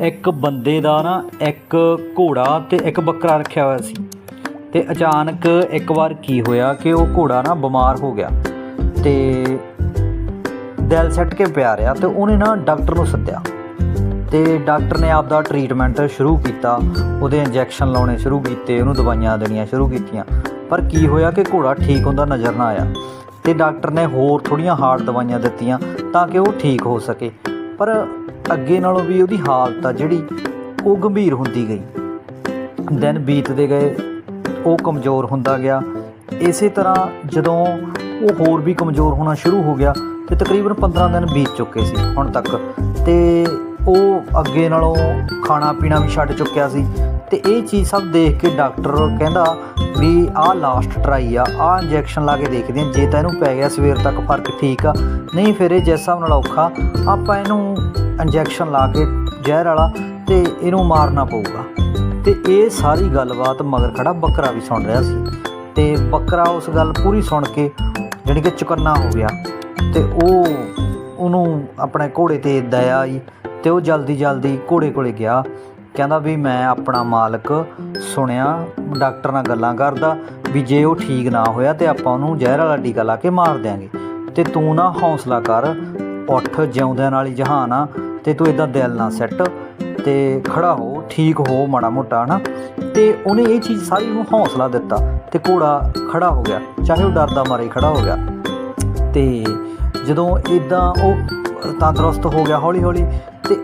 ਇੱਕ ਬੰਦੇ ਦਾ ਨਾ ਇੱਕ ਘੋੜਾ ਤੇ ਇੱਕ ਬੱਕਰਾ ਰੱਖਿਆ ਹੋਇਆ ਸੀ। ਤੇ ਅਚਾਨਕ ਇੱਕ ਵਾਰ ਕੀ ਹੋਇਆ ਕਿ ਉਹ ਘੋੜਾ ਨਾ ਬਿਮਾਰ ਹੋ ਗਿਆ ਤੇ ਦਿਲ ਸੱਟ ਕੇ ਪਿਆ ਰਿਹਾ ਤੇ ਉਹਨੇ ਨਾ ਡਾਕਟਰ ਨੂੰ ਸੱਦਿਆ। ਤੇ ਡਾਕਟਰ ਨੇ ਆਪਦਾ ਟ੍ਰੀਟਮੈਂਟ ਸ਼ੁਰੂ ਕੀਤਾ, ਉਹਦੇ ਇੰਜੈਕਸ਼ਨ ਲਾਉਣੇ ਸ਼ੁਰੂ ਕੀਤੇ, ਉਹਨੂੰ ਦਵਾਈਆਂ ਦੇਣੀਆਂ ਸ਼ੁਰੂ ਕੀਤੀਆਂ। ਪਰ ਕੀ ਹੋਇਆ ਕਿ ਘੋੜਾ ਠੀਕ ਹੁੰਦਾ ਨਜ਼ਰ ਨਾ ਆਇਆ ਤੇ ਡਾਕਟਰ ਨੇ ਹੋਰ ਥੋੜੀਆਂ ਹਾਰਡ ਦਵਾਈਆਂ ਦਿੱਤੀਆਂ ਤਾਂ ਕਿ ਉਹ ਠੀਕ ਹੋ ਸਕੇ। ਪਰ ਅੱਗੇ ਨਾਲੋਂ ਵੀ ਉਹਦੀ ਹਾਲਤ ਆ ਜਿਹੜੀ ਉਹ ਗੰਭੀਰ ਹੁੰਦੀ ਗਈ। ਦਿਨ ਬੀਤਦੇ ਗਏ, ਉਹ ਕਮਜ਼ੋਰ ਹੁੰਦਾ ਗਿਆ। ਇਸੇ ਤਰ੍ਹਾਂ ਜਦੋਂ ਉਹ ਹੋਰ ਵੀ ਕਮਜ਼ੋਰ ਹੋਣਾ ਸ਼ੁਰੂ ਹੋ ਗਿਆ, ਤੇ ਤਕਰੀਬਨ 15 ਦਿਨ ਬੀਤ ਚੁੱਕੇ ਸੀ ਹੁਣ ਤੱਕ। ਤੇ ਉਹ ਅੱਗੇ ਨਾਲੋਂ ਖਾਣਾ ਪੀਣਾ ਵੀ ਛੱਡ ਚੁੱਕਿਆ ਸੀ। ਤੇ ਇਹ ਚੀਜ਼ ਸਭ ਦੇਖ ਕੇ ਡਾਕਟਰ ਕਹਿੰਦਾ ਵੀ ਆਹ ਲਾਸਟ ਟਰਾਈ ਆ, ਆਹ ਇੰਜੈਕਸ਼ਨ ਲਾ ਕੇ ਦੇਖਦੇ ਹਾਂ, ਜੇ ਤਾਂ ਇਹਨੂੰ ਪੈ ਗਿਆ ਸਵੇਰ ਤੱਕ ਫ਼ਰਕ ਠੀਕ ਆ, ਨਹੀਂ ਫਿਰ ਇਹ ਜਿਸ ਹਿਸਾਬ ਨਾਲ ਔਖਾ, ਆਪਾਂ ਇਹਨੂੰ ਇੰਜੈਕਸ਼ਨ ਲਾ ਕੇ ਜ਼ਹਿਰ ਵਾਲਾ ਤੇ ਇਹਨੂੰ ਮਾਰਨਾ ਪਊਗਾ। ਤੇ ਇਹ ਸਾਰੀ ਗੱਲਬਾਤ ਮਗਰ ਖੜਾ ਬੱਕਰਾ ਵੀ ਸੁਣ ਰਿਹਾ ਸੀ। ਤੇ ਬੱਕਰਾ ਉਸ ਗੱਲ ਪੂਰੀ ਸੁਣ ਕੇ ਜਾਣੀ ਕਿ ਚੁਕੰਨਾ ਹੋ ਗਿਆ। ਤੇ ਉਹ ਉਹਨੂੰ ਆਪਣੇ ਘੋੜੇ ਤੇ ਦਇਆ ਆਈ। ਤੇ ਉਹ ਜਲਦੀ ਜਲਦੀ ਘੋੜੇ ਕੋਲੇ ਗਿਆ। ਕਹਿੰਦਾ ਵੀ ਮੈਂ ਆਪਣਾ ਮਾਲਕ ਸੁਣਿਆ, ਡਾਕਟਰ ਨਾਲ ਗੱਲਾਂ ਕਰਦਾ ਵੀ ਜੇ ਉਹ ਠੀਕ ਨਾ ਹੋਇਆ ਤੇ ਆਪਾਂ ਉਹਨੂੰ ਜ਼ਹਿਰ ਵਾਲਾ ਟੀਕਾ ਲਾ ਕੇ ਮਾਰ ਦਿਆਂਗੇ। ਤੇ ਤੂੰ ਨਾ ਹੌਸਲਾ ਕਰ, ਉੱਠ ਜਿਉਂਦਿਆਂ ਨਾਲ ਹੀ ਜਹਾਨ ਆ ਤੇ ਤੂੰ ਇਦਾਂ ਦਿਲ ਨਾ ਸੈੱਟ ਤੇ ਖੜਾ ਹੋ, ਠੀਕ ਹੋ ਮਾੜਾ ਮੋਟਾ, ਹਨਾ? ਤੇ ਉਹਨੇ ਇਹ ਚੀਜ਼ ਸਾਰੀ ਨੂੰ ਹੌਸਲਾ ਦਿੱਤਾ ਤੇ ਘੋੜਾ ਖੜਾ ਹੋ ਗਿਆ, ਚਾਹੇ ਉਹ ਡਰਦਾ ਮਾਰੇ ਖੜਾ ਹੋ ਗਿਆ। ਤੇ ਜਦੋਂ ਇਦਾਂ ਉਹ ਤੰਦਰੁਸਤ ਹੋ ਗਿਆ ਹੌਲੀ ਹੌਲੀ ਤੇ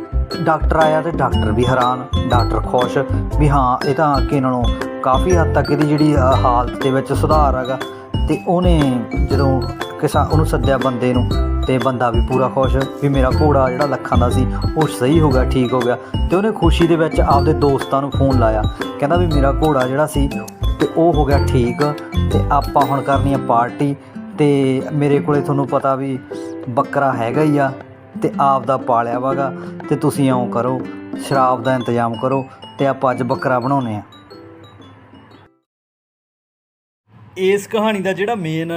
ਡਾਕਟਰ ਆਇਆ ਤੇ ਡਾਕਟਰ ਵੀ ਹੈਰਾਨ, ਡਾਕਟਰ ਖੁਸ਼ ਵੀ ਹਾਂ, ਇਹ ਤਾਂ ਅੱਗੇ ਨਾਲੋਂ ਕਾਫੀ ਹੱਦ ਤੱਕ ਇਹਦੀ ਜਿਹੜੀ ਹਾਲਤ ਦੇ ਵਿੱਚ ਸੁਧਾਰ ਹੈਗਾ। ਤੇ ਉਹਨੇ ਜਦੋਂ ਕਿਸਾ, ਉਹਨੂੰ ਸੱਦਿਆ ਬੰਦੇ ਨੂੰ ਤੇ ਬੰਦਾ ਵੀ ਪੂਰਾ ਖੁਸ਼ ਵੀ ਮੇਰਾ ਘੋੜਾ ਜਿਹੜਾ ਲੱਖਾਂ ਦਾ ਸੀ, ਉਹ ਸਹੀ ਹੋ ਗਿਆ, ਠੀਕ ਹੋ ਗਿਆ। ਤੇ ਉਹਨੇ ਖੁਸ਼ੀ ਦੇ ਵਿੱਚ ਆਪਦੇ ਦੋਸਤਾਂ ਨੂੰ ਫੋਨ ਲਾਇਆ, ਕਹਿੰਦਾ ਵੀ ਮੇਰਾ ਘੋੜਾ ਜਿਹੜਾ ਸੀ ਤੇ ਉਹ ਹੋ ਗਿਆ ਠੀਕ ਤੇ ਆਪਾਂ ਹੁਣ ਕਰਨੀ ਆ ਪਾਰਟੀ। ਤੇ ਮੇਰੇ ਕੋਲੇ ਤੁਹਾਨੂੰ ਪਤਾ ਵੀ ਬੱਕਰਾ ਹੈਗਾ ਹੀ ਆ ਤੇ ਆਪ ਦਾ ਪਾਲਿਆ ਵਾਗਾ ਤੇ ਤੁਸੀਂ ਇਉਂ ਕਰੋ, ਸ਼ਰਾਬ ਦਾ ਇੰਤਜ਼ਾਮ ਕਰੋ ਤੇ ਆਪਾਂ ਅੱਜ ਬੱਕਰਾ ਬਣਾਉਨੇ ਆ ਇਸ ਕਹਾਣੀ ਦਾ ਜਿਹੜਾ ਮੇਨ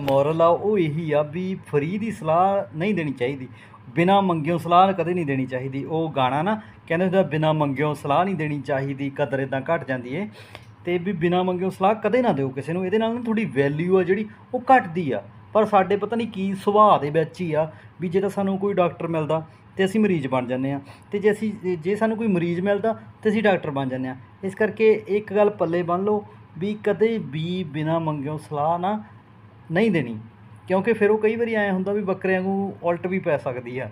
ਮੋਰਲ ਆ ਉਹ ਇਹੀ ਆ ਵੀ ਫਰੀ ਦੀ ਸਲਾਹ ਨਹੀਂ ਦੇਣੀ ਚਾਹੀਦੀ। ਬਿਨਾ ਮੰਗਿਓ ਸਲਾਹ ਕਦੇ ਨਹੀਂ ਦੇਣੀ ਚਾਹੀਦੀ। ਉਹ ਗਾਣਾ ਨਾ ਕਹਿੰਦੇ ਹੁੰਦਾ ਬਿਨਾ ਮੰਗਿਓ ਸਲਾਹ ਨਹੀਂ ਦੇਣੀ ਚਾਹੀਦੀ, ਕਦਰ ਇਦਾਂ ਘਟ ਜਾਂਦੀ ਏ। ਤੇ ਵੀ ਬਿਨਾਂ ਮੰਗਿਓ ਸਲਾਹ ਕਦੇ ਨਾ ਦਿਓ ਕਿਸੇ ਨੂੰ। ਇਹਦੇ ਨਾਲ ਨਾ ਤੁਹਾਡੀ ਵੈਲਿਊ ਆ ਜਿਹੜੀ ਉਹ ਘਟਦੀ ਆ। ਪਰ ਸਾਡੇ ਪਤਾ ਨਹੀਂ ਕੀ ਸੁਭਾਅ ਦੇ ਵਿੱਚ ਹੀ ਆ ਵੀ ਜੇ ਤਾਂ ਸਾਨੂੰ ਕੋਈ ਡਾਕਟਰ ਮਿਲਦਾ ਤੇ ਅਸੀਂ ਮਰੀਜ਼ ਬਣ ਜਾਂਦੇ ਆ। ਤੇ ਜੇ ਅਸੀਂ, ਜੇ ਸਾਨੂੰ ਕੋਈ ਮਰੀਜ਼ ਮਿਲਦਾ ਤੇ ਅਸੀਂ ਡਾਕਟਰ ਬਣ ਜਾਂਦੇ ਆ। ਇਸ ਕਰਕੇ ਇੱਕ ਗੱਲ ਪੱਲੇ ਬੰਨ ਲਓ ਵੀ ਕਦੇ ਵੀ ਬਿਨਾਂ ਮੰਗਿਓ ਸਲਾਹ ਨਾ ਨਹੀਂ ਦੇਣੀ। ਕਿਉਂਕਿ ਫਿਰ ਉਹ ਕਈ ਵਾਰੀ ਐਂ ਹੁੰਦਾ ਵੀ ਬੱਕਰਿਆਂ ਨੂੰ ਉਲਟ ਵੀ ਪੈ ਸਕਦੀ ਆ।